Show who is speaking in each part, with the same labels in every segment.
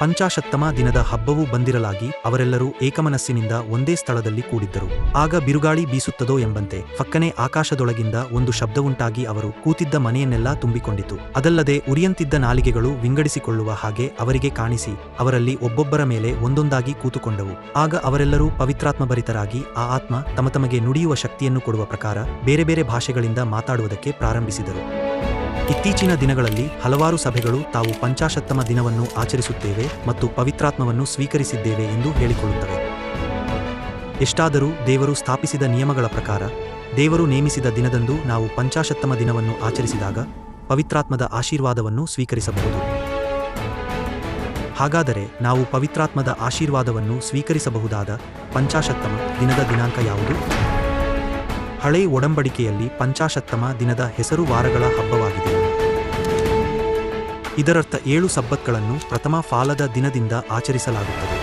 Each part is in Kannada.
Speaker 1: ಪಂಚಾಶತ್ತಮ ದಿನದ ಹಬ್ಬವೂ ಬಂದಿರಲಾಗಿ ಅವರೆಲ್ಲರೂ ಏಕಮನಸ್ಸಿನಿಂದ ಒಂದೇ ಸ್ಥಳದಲ್ಲಿ ಕೂಡಿದ್ದರು. ಆಗ ಬಿರುಗಾಳಿ ಬೀಸುತ್ತದೋ ಎಂಬಂತೆ ಫಕ್ಕನೆ ಆಕಾಶದೊಳಗಿಂದ ಒಂದು ಶಬ್ದವುಂಟಾಗಿ ಅವರು ಕೂತಿದ್ದ ಮನೆಯನ್ನೆಲ್ಲ ತುಂಬಿಕೊಂಡಿತು. ಅದಲ್ಲದೆ ಉರಿಯಂತಿದ್ದ ನಾಲಿಗೆಗಳು ವಿಂಗಡಿಸಿಕೊಳ್ಳುವ ಹಾಗೆ ಅವರಿಗೆ ಕಾಣಿಸಿ ಅವರಲ್ಲಿ ಒಬ್ಬೊಬ್ಬರ ಮೇಲೆ ಒಂದೊಂದಾಗಿ ಕೂತುಕೊಂಡವು. ಆಗ ಅವರೆಲ್ಲರೂ ಪವಿತ್ರಾತ್ಮಭರಿತರಾಗಿ ಆ ಆತ್ಮ ತಮ ತಮಗೆ ನುಡಿಯುವ ಶಕ್ತಿಯನ್ನು ಕೊಡುವ ಪ್ರಕಾರ ಬೇರೆ ಬೇರೆ ಭಾಷೆಗಳಿಂದ ಮಾತಾಡುವುದಕ್ಕೆ ಪ್ರಾರಂಭಿಸಿದರು. ಇತ್ತೀಚಿನ ದಿನಗಳಲ್ಲಿ ಹಲವಾರು ಸಭೆಗಳು ತಾವು ಪಂಚಾಶತ್ತಮ ದಿನವನ್ನು ಆಚರಿಸುತ್ತೇವೆ ಮತ್ತು ಪವಿತ್ರಾತ್ಮವನ್ನು ಸ್ವೀಕರಿಸಿದ್ದೇವೆ ಎಂದು ಹೇಳಿಕೊಳ್ಳುತ್ತವೆ. ಎಷ್ಟಾದರೂ ದೇವರು ಸ್ಥಾಪಿಸಿದ ನಿಯಮಗಳ ಪ್ರಕಾರ, ದೇವರು ನೇಮಿಸಿದ ದಿನದಂದು ನಾವು ಪಂಚಾಶತ್ತಮ ದಿನವನ್ನು ಆಚರಿಸಿದಾಗ ಪವಿತ್ರಾತ್ಮದ ಆಶೀರ್ವಾದವನ್ನು ಸ್ವೀಕರಿಸಬಹುದು. ಹಾಗಾದರೆ ನಾವು ಪವಿತ್ರಾತ್ಮದ ಆಶೀರ್ವಾದವನ್ನು ಸ್ವೀಕರಿಸಬಹುದಾದ ಪಂಚಾಶತ್ತಮ ದಿನದ ದಿನಾಂಕ ಯಾವುದು? ಹಳೆ ಒಡಂಬಡಿಕೆಯಲ್ಲಿ ಪಂಚಾಶತ್ತಮ ದಿನದ ಹೆಸರು ವಾರಗಳ ಹಬ್ಬವಾಗಿದೆ. ಇದರರ್ಥ ಏಳು ಸಬ್ಬತ್ಗಳನ್ನು ಪ್ರಥಮ ಫಾಲದ ದಿನದಿಂದ ಆಚರಿಸಲಾಗುತ್ತದೆ.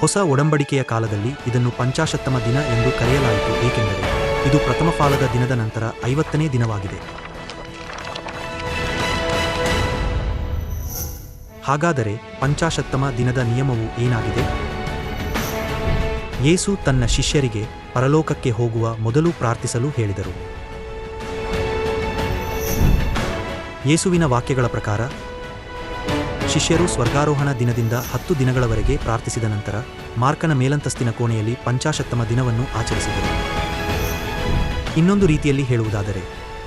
Speaker 1: ಹೊಸ ಒಡಂಬಡಿಕೆಯ ಕಾಲದಲ್ಲಿ ಇದನ್ನು ಪಂಚಾಶತ್ತಮ ದಿನ ಎಂದು ಕರೆಯಲಾಯಿತು, ಏಕೆಂದರೆ ಇದು ಪ್ರಥಮ ಫಾಲದ ದಿನದ ನಂತರ ಐವತ್ತನೇ ದಿನವಾಗಿದೆ. ಹಾಗಾದರೆ ಪಂಚಾಶತ್ತಮ ದಿನದ ನಿಯಮವು ಏನಾಗಿದೆ? ಯೇಸು ತನ್ನ ಶಿಷ್ಯರಿಗೆ ಪರಲೋಕಕ್ಕೆ ಹೋಗುವ ಮೊದಲು ಪ್ರಾರ್ಥಿಸಲು ಹೇಳಿದರು. ಯೇಸುವಿನ ವಾಕ್ಯಗಳ ಪ್ರಕಾರ, ಶಿಷ್ಯರು ಸ್ವರ್ಗಾರೋಹಣ ದಿನದಿಂದ ಹತ್ತು ದಿನಗಳವರೆಗೆ ಪ್ರಾರ್ಥಿಸಿದ ನಂತರ ಮಾರ್ಕನ ಮೇಲಂತಸ್ತಿನ ಕೋಣೆಯಲ್ಲಿ ಪಂಚಾಶತ್ತಮ ದಿನವನ್ನು ಆಚರಿಸಿದರು. ಇನ್ನೊಂದು ರೀತಿಯಲ್ಲಿ ಹೇಳುವುದಾದರೆ,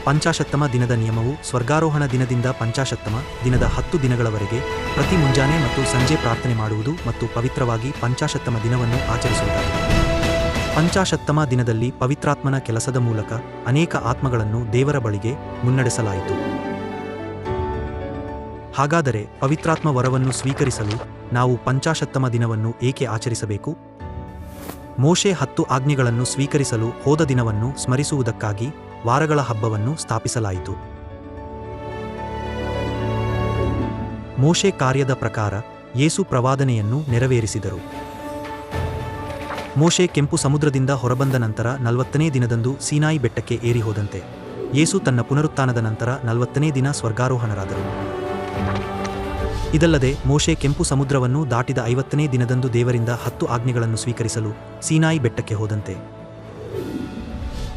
Speaker 1: ಪಂಚಾಶತ್ತಮ ದಿನದ ನಿಯಮವು ಸ್ವರ್ಗಾರೋಹಣ ದಿನದಿಂದ ಪಂಚಾಶತ್ತಮ ದಿನದ ಹತ್ತು ದಿನಗಳವರೆಗೆ ಪ್ರತಿ ಮುಂಜಾನೆ ಮತ್ತು ಸಂಜೆ ಪ್ರಾರ್ಥನೆ ಮಾಡುವುದು ಮತ್ತು ಪವಿತ್ರವಾಗಿ ಪಂಚಾಶತ್ತಮ ದಿನವನ್ನು ಆಚರಿಸುವುದಾಗಿದೆ. ಪಂಚಾಶತ್ತಮ ದಿನದಲ್ಲಿ ಪವಿತ್ರಾತ್ಮನ ಕೆಲಸದ ಮೂಲಕ ಅನೇಕ ಆತ್ಮಗಳನ್ನು ದೇವರ ಬಳಿಗೆ ಮುನ್ನಡೆಸಲಾಯಿತು. ಹಾಗಾದರೆ ಪವಿತ್ರಾತ್ಮ ವರವನ್ನು ಸ್ವೀಕರಿಸಲು ನಾವು ಪಂಚಾಶತ್ತಮ ದಿನವನ್ನು ಏಕೆ ಆಚರಿಸಬೇಕು? ಮೋಶೆ ಹತ್ತು ಆಜ್ಞೆಗಳನ್ನು ಸ್ವೀಕರಿಸಲು ಹೋದ ದಿನವನ್ನು ಸ್ಮರಿಸುವುದಕ್ಕಾಗಿ ವಾರಗಳ ಹಬ್ಬವನ್ನು ಸ್ಥಾಪಿಸಲಾಯಿತು. ಮೋಶೆ ಕಾರ್ಯದ ಪ್ರಕಾರ ಯೇಸು ಪ್ರವಾದನೆಯನ್ನು ನೆರವೇರಿಸಿದರು. ಮೋಶೆ ಕೆಂಪು ಸಮುದ್ರದಿಂದ ಹೊರಬಂದ ನಂತರ ನಲವತ್ತನೇ ದಿನದಂದು ಸೀನಾಯಿ ಬೆಟ್ಟಕ್ಕೆ ಏರಿಹೋದಂತೆ. ಯೇಸು ತನ್ನ ಪುನರುತ್ಥಾನದ ನಂತರ ನಲವತ್ತನೇ ದಿನ ಸ್ವರ್ಗಾರೋಹಣರಾದರು. ಇದಲ್ಲದೆ ಮೋಶೆ ಕೆಂಪು ಸಮುದ್ರವನ್ನು ದಾಟಿದ ಐವತ್ತನೇ ದಿನದಂದು ದೇವರಿಂದ ಹತ್ತು ಆಜ್ಞೆಗಳನ್ನು ಸ್ವೀಕರಿಸಲು ಸೀನಾಯಿ ಬೆಟ್ಟಕ್ಕೆ ಹೋದಂತೆ.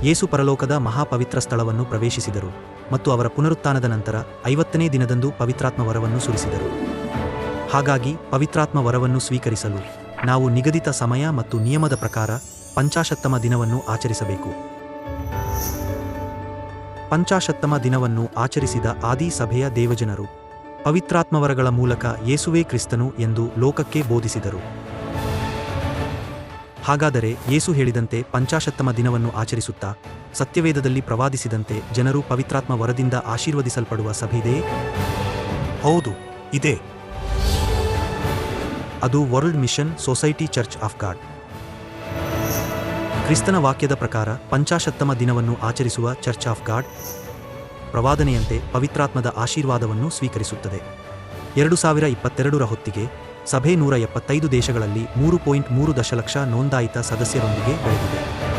Speaker 1: ಯೇಸು ಪರಲೋಕದ ಮಹಾಪವಿತ್ರ ಸ್ಥಳವನ್ನು ಪ್ರವೇಶಿಸಿದರು ಮತ್ತು ಅವರ ಪುನರುತ್ಥಾನದ ನಂತರ ಐವತ್ತನೇ ದಿನದಂದು ಪವಿತ್ರಾತ್ಮ ವರವನ್ನು ಸುರಿಸಿದರು. ಹಾಗಾಗಿ ಪವಿತ್ರಾತ್ಮ ವರವನ್ನು ಸ್ವೀಕರಿಸಲು ನಾವು ನಿಗದಿತ ಸಮಯ ಮತ್ತು ನಿಯಮದ ಪ್ರಕಾರ ಪಂಚಾಶತ್ತಮ ದಿನವನ್ನು ಆಚರಿಸಬೇಕು. ಪಂಚಾಶತ್ತಮ ದಿನವನ್ನು ಆಚರಿಸಿದ ಆದಿ ಸಭೆಯ ದೇವಜನರು ಪವಿತ್ರಾತ್ಮವರಗಳ ಮೂಲಕ ಯೇಸುವೇ ಕ್ರಿಸ್ತನು ಎಂದು ಲೋಕಕ್ಕೆ ಬೋಧಿಸಿದರು. ಹಾಗಾದರೆ ಯೇಸು ಹೇಳಿದಂತೆ ಪಂಚಾಶತ್ತಮ ದಿನವನ್ನು ಆಚರಿಸುತ್ತಾ ಸತ್ಯವೇದದಲ್ಲಿ ಪ್ರವಾದಿಸಿದಂತೆ ಜನರು ಪವಿತ್ರಾತ್ಮ ವರದಿಂದ ಆಶೀರ್ವದಿಸಲ್ಪಡುವ ಸಭೆಯಿದೆಯೇ ಹೌದು, ಇದೆ. ಅದು world mission society church of God. ಕ್ರಿಸ್ತನ ವಾಕ್ಯದ ಪ್ರಕಾರ ಪಂಚಾಶತ್ತಮ ದಿನವನ್ನು ಆಚರಿಸುವ ಚರ್ಚ್ ಆಫ್ ಗಾಡ್ ಪ್ರವಾದನೆಯಂತೆ ಪವಿತ್ರಾತ್ಮದ ಆಶೀರ್ವಾದವನ್ನು ಸ್ವೀಕರಿಸುತ್ತದೆ. ಎರಡು ಸಾವಿರ ಇಪ್ಪತ್ತೆರಡರ ಹೊತ್ತಿಗೆ ಸಭೆ ನೂರ ಎಪ್ಪತ್ತೈದು ದೇಶಗಳಲ್ಲಿ ಮೂರು ಪಾಯಿಂಟ್ ಮೂರು ದಶಲಕ್ಷ ನೋಂದಾಯಿತ ಸದಸ್ಯರೊಂದಿಗೆ ಬೆಳೆದಿದೆ.